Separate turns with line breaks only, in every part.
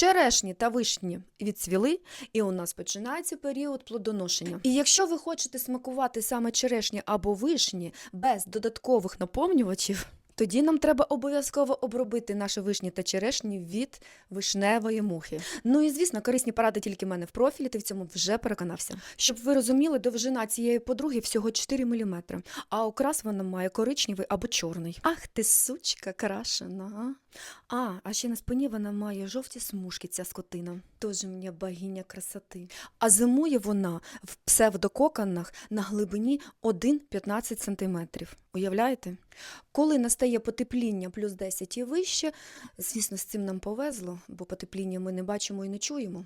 Черешні та вишні відцвіли, і у нас починається період плодоношення. І якщо ви хочете смакувати саме черешні або вишні без додаткових наповнювачів, тоді нам треба обов'язково обробити наші вишні та черешні від вишневої мухи. Ну і звісно, корисні поради тільки в мене в профілі, ти в цьому вже переконався. Щоб ви розуміли, довжина цієї подруги всього 4 мм, а окрас вона має коричневий або чорний. Ах ти сучка крашена. а. А, ще на спині вона має жовті смужки, ця скотина. Тоже мені богиня красоти. А зимує вона в псевдококонах на глибині 1-15 см. Уявляєте? Коли настає потепління плюс 10 і вище, звісно, з цим нам повезло, бо потепління ми не бачимо і не чуємо.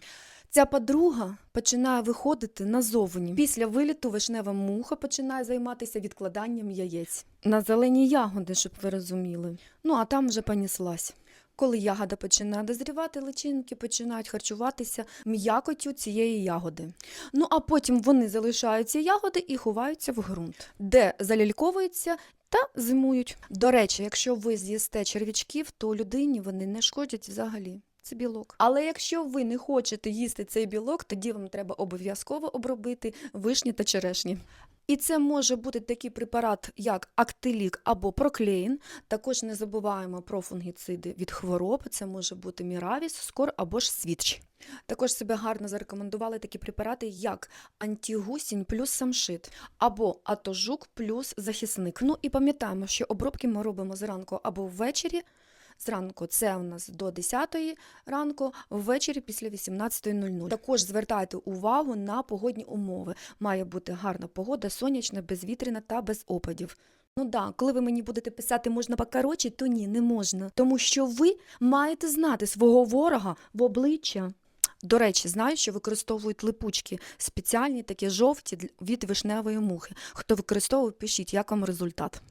Ця подруга починає виходити назовні. Після виліту вишнева муха починає займатися відкладанням яєць. На зелені ягоди, щоб ви розуміли. Ну а там вже поніслась. Коли ягода починає дозрівати, личинки починають харчуватися м'якотю цієї ягоди. Ну а потім вони залишають ці ягоди і ховаються в ґрунт, де заляльковуються та зимують. До речі, якщо ви з'їсте черв'ячків, то людині вони не шкодять взагалі. Це білок. Але якщо ви не хочете їсти цей білок, тоді вам треба обов'язково обробити вишні та черешні. І це може бути такий препарат, як актилік або проклеїн. Також не забуваємо про фунгіциди від хвороб. Це може бути міравіс, скор або ж свідч. Також себе гарно зарекомендували такі препарати, як антигусінь плюс самшит, або атожук плюс захисник. Ну і пам'ятаємо, що обробки ми робимо зранку або ввечері. Зранку це у нас до 10 ранку, ввечері після 18.00. Також звертайте увагу на погодні умови. Має бути гарна погода, сонячна, безвітряна та без опадів. Ну да, коли ви мені будете писати можна покороче, то ні, не можна. Тому що ви маєте знати свого ворога в обличчя. До речі, знаю, що використовують липучки спеціальні, такі жовті від вишневої мухи. Хто використовує, пишіть, як вам результат.